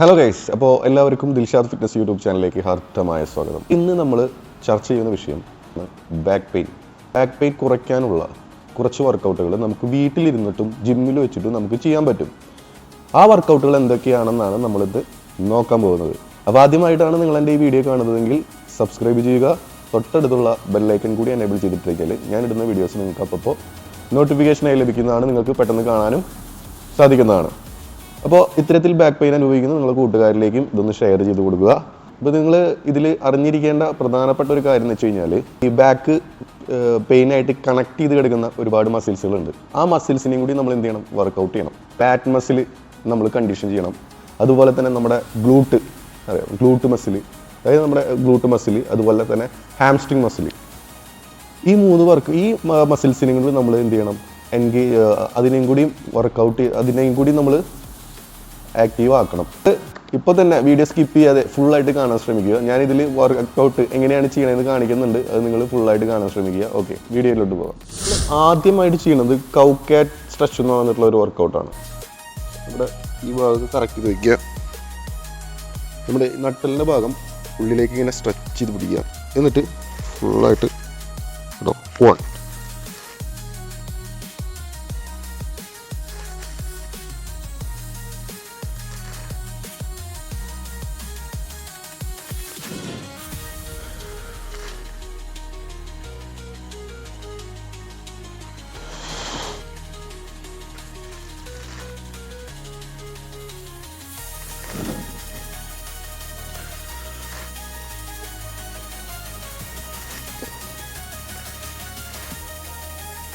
Hello guys അപ്പോൾ എല്ലാവർക്കും Dilshad fitness YouTube ചാനലിലേക്ക് ഹാർദ്ദമായ സ്വാഗതം. ഇന്ന് നമ്മൾ ചർച്ച ചെയ്യുന്ന വിഷയം ബാക്ക് പെയിൻ ബാക്ക് പെയിൻ കുറയ്ക്കാനുള്ള കുറച്ച് വർക്കൗട്ടുകൾ നമുക്ക് വീട്ടിലിരുന്നിട്ടും ജിമ്മിൽ വെച്ചിട്ടും നമുക്ക് ചെയ്യാൻ പറ്റും. ആ വർക്കൗട്ടുകൾ എന്തൊക്കെയാണെന്നാണ് നമ്മളിത് നോക്കാൻ പോകുന്നത്. അപ്പോൾ ആദ്യമായിട്ടാണ് നിങ്ങൾ എന്റെ ഈ വീഡിയോ കാണുന്നതെങ്കിൽ സബ്സ്ക്രൈബ് ചെയ്യുക. തൊട്ടടുത്തുള്ള ബെല്ലൈക്കൻ കൂടി എനേബിൾ ചെയ്തിട്ടേക്കാൽ ഞാൻ ഇടുന്ന വീഡിയോസ് നിങ്ങൾക്ക് അപ്പോൾ നോട്ടിഫിക്കേഷനായി ലഭിക്കുന്നതാണ് നിങ്ങൾക്ക് പെട്ടെന്ന് കാണാനും സാധിക്കുന്നതാണ്. അപ്പോൾ ഇത്തരത്തിൽ ബാക്ക് പെയിൻ അനുഭവിക്കുന്ന നിങ്ങളുടെ കൂട്ടുകാരിലേക്കും ഇതൊന്ന് ഷെയർ ചെയ്ത് കൊടുക്കുക. അപ്പോൾ നിങ്ങൾ ഇതിൽ അറിഞ്ഞിരിക്കേണ്ട പ്രധാനപ്പെട്ട ഒരു കാര്യം എന്ന് വെച്ച് കഴിഞ്ഞാൽ ഈ ബാക്ക് പെയിനായിട്ട് കണക്ട് ചെയ്ത് കിടക്കുന്ന ഒരുപാട് മസിൽസുകളുണ്ട് ആ മസിൽസിനെയും കൂടി നമ്മൾ എന്ത് ചെയ്യണം? വർക്കൗട്ട് ചെയ്യണം. പാറ്റ് മസിൽ നമ്മൾ കണ്ടീഷൻ ചെയ്യണം. അതുപോലെ തന്നെ നമ്മുടെ ഗ്ലൂട്ട് അറിയാം ഗ്ലൂട്ട് മസിൽ അതായത് നമ്മുടെ ഗ്ലൂട്ട് മസിൽ അതുപോലെ തന്നെ ഹാംസ്ട്രിങ് മസിൽ ഈ മൂന്ന് വർക്ക് ഈ മസിൽസിനെയും കൂടി നമ്മൾ എന്ത് ചെയ്യണം? എൻഗേജ് അതിനെയും കൂടി വർക്കൗട്ട് അതിനെയും കൂടി നമ്മൾ ആക്റ്റീവ് ആക്കണം. ഇപ്പോൾ തന്നെ വീഡിയോ സ്കിപ്പ് ചെയ്യാതെ ഫുള്ളായിട്ട് കാണാൻ ശ്രമിക്കുക. ഞാൻ വർക്ക്ഔട്ട് എങ്ങനെയാണ് ചെയ്യണമെന്ന് കാണിക്കുന്നുണ്ട്. അത് നിങ്ങൾ ഫുള്ളായിട്ട് കാണാൻ ശ്രമിക്കുക. ഓക്കെ വീഡിയോയിലോട്ട് പോകാം ആദ്യമായിട്ട് ചെയ്യുന്നത് കൗക്കാറ്റ് സ്ട്രെച്ച് എന്ന് പറഞ്ഞിട്ടുള്ള ഒരു വർക്കൗട്ടാണ് നമ്മുടെ ഈ ഭാഗത്ത് കറക്റ്റ് വയ്ക്കുക നമ്മുടെ നട്ടലിന്റെ ഭാഗം ഉള്ളിലേക്ക് ഇങ്ങനെ സ്ട്രെച്ച് ചെയ്ത് പിടിക്കുക. എന്നിട്ട് ഫുള്ളായിട്ട് കേട്ടോ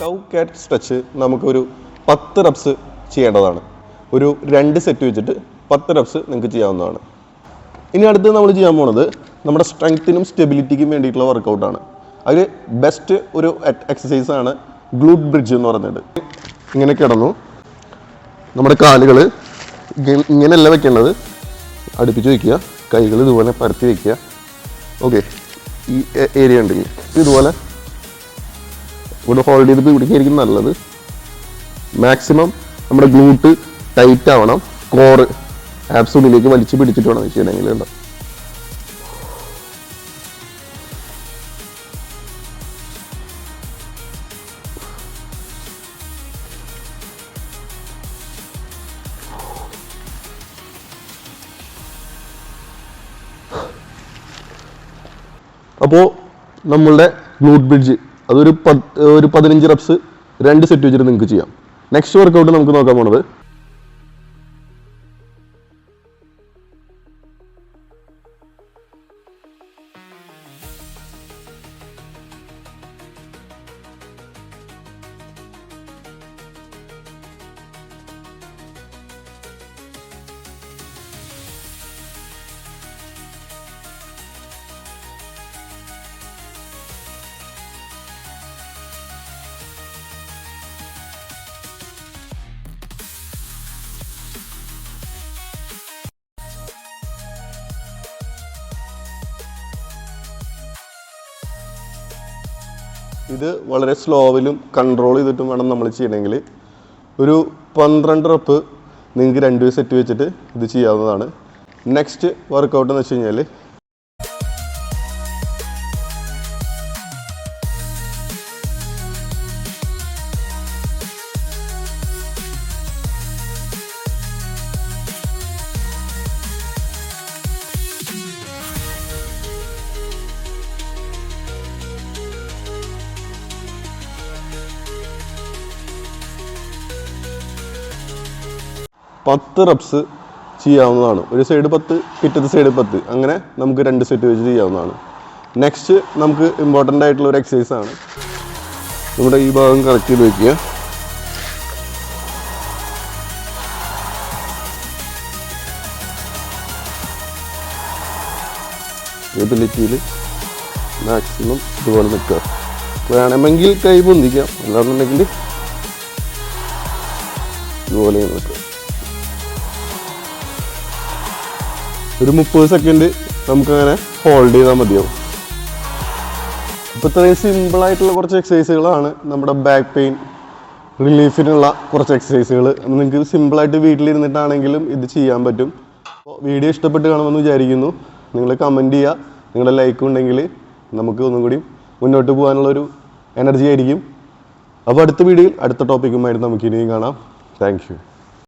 കൗ കാറ്റ് സ്ട്രെച്ച് നമുക്കൊരു പത്ത് റബ്സ് ചെയ്യേണ്ടതാണ്. ഒരു രണ്ട് സെറ്റ് വെച്ചിട്ട് പത്ത് റബ്സ് നിങ്ങൾക്ക് ചെയ്യാവുന്നതാണ്. ഇനി അടുത്ത് നമ്മൾ ചെയ്യാൻ പോണത് നമ്മുടെ സ്ട്രെങ്ത്തിനും സ്റ്റെബിലിറ്റിക്കും വേണ്ടിയിട്ടുള്ള വർക്കൗട്ടാണ് അതിൽ ബെസ്റ്റ് ഒരു എക്സസൈസ് ആണ് ഗ്ലൂട്ട് ബ്രിഡ്ജ് എന്ന് പറയുന്നത്. ഇങ്ങനെ കിടന്നു. നമ്മുടെ കാലുകൾ ഇങ്ങനെയല്ല വെക്കേണ്ടത്. അടുപ്പിച്ച് വയ്ക്കുക കൈകൾ ഇതുപോലെ പരത്തി വയ്ക്കുക ഓക്കെ ഈ ഏരിയ ഉണ്ടെങ്കിൽ ഇതുപോലെ ഇവിടെ ഹോൾഡ് ചെയ്ത് പിടിക്കായിരിക്കും നല്ലത്. മാക്സിമം നമ്മുടെ ഗ്ലൂട്ട് ടൈറ്റ് ആവണം. കോറ് ആപ്സ് ഉള്ളിലേക്ക് വലിച്ചു പിടിച്ചിട്ട് വേണം ചെയ്യണമെങ്കിൽ ഉണ്ടോ അപ്പോൾ നമ്മളുടെ ഗ്ലൂട്ട് ബ്രിഡ്ജ് അതൊരു പത്ത് ഒരു പതിനഞ്ച് റെപ്സ് രണ്ട് സെറ്റ് വെച്ചിട്ട് നിങ്ങൾക്ക് ചെയ്യാം. നെക്സ്റ്റ് വർക്കൗട്ട് നമുക്ക് നോക്കാൻ പോണത് ഇത് വളരെ സ്ലോവിലും കൺട്രോൾ ചെയ്തിട്ടും വേണം നമ്മൾ ചെയ്യണമെങ്കിൽ. ഒരു പന്ത്രണ്ട് റപ്പ് നിങ്ങൾക്ക് രണ്ട് സെറ്റ് വെച്ചിട്ട് ഇത് ചെയ്യാവുന്നതാണ്. നെക്സ്റ്റ് വർക്കൗട്ട് എന്ന് വെച്ച് കഴിഞ്ഞാൽ പത്ത് റബ്സ് ചെയ്യാവുന്നതാണ്. ഒരു സൈഡ് പത്ത് പിറ്റത്തെ സൈഡ് പത്ത്. അങ്ങനെ നമുക്ക് രണ്ട് സെറ്റ് വെച്ച് ചെയ്യാവുന്നതാണ്. നെക്സ്റ്റ് നമുക്ക് ഇമ്പോർട്ടന്റ് ആയിട്ടുള്ള ഒരു എക്സസൈസ് ആണ്. നമ്മുടെ ഈ ഭാഗം കറക്റ്റ് ചെയ്ത് വയ്ക്കുക എബിലിറ്റിയിൽ മാക്സിമം ഇതുപോലെ നിൽക്കുക. വേണമെങ്കിൽ കൈ പൊന്തിക്കാം. അല്ലാന്നുണ്ടെങ്കിൽ ഇതുപോലെ നിൽക്കുക. ഒരു മുപ്പത് സെക്കൻഡ് നമുക്കങ്ങനെ ഹോൾഡ് ചെയ്താൽ മതിയാവും. അപ്പോൾ ഇത്രയും സിമ്പിളായിട്ടുള്ള കുറച്ച് എക്സസൈസുകളാണ് നമ്മുടെ ബാക്ക് പെയിൻ റിലീഫിനുള്ള കുറച്ച് എക്സസൈസുകൾ നിങ്ങൾക്ക് സിമ്പിളായിട്ട് വീട്ടിലിരുന്നിട്ടാണെങ്കിലും ഇത് ചെയ്യാൻ പറ്റും. അപ്പോൾ വീഡിയോ ഇഷ്ടപ്പെട്ട് കാണുമെന്ന് വിചാരിക്കുന്നു. നിങ്ങൾ കമന്റ് ചെയ്യുക നിങ്ങളുടെ ലൈക്ക് ഉണ്ടെങ്കിൽ നമുക്ക് ഒന്നും കൂടി മുന്നോട്ട് പോകാനുള്ളൊരു എനർജി ആയിരിക്കും. അപ്പോൾ അടുത്ത വീഡിയോയിൽ അടുത്ത ടോപ്പിക്കുമായിട്ട് നമുക്ക് ഇനിയും കാണാം. താങ്ക്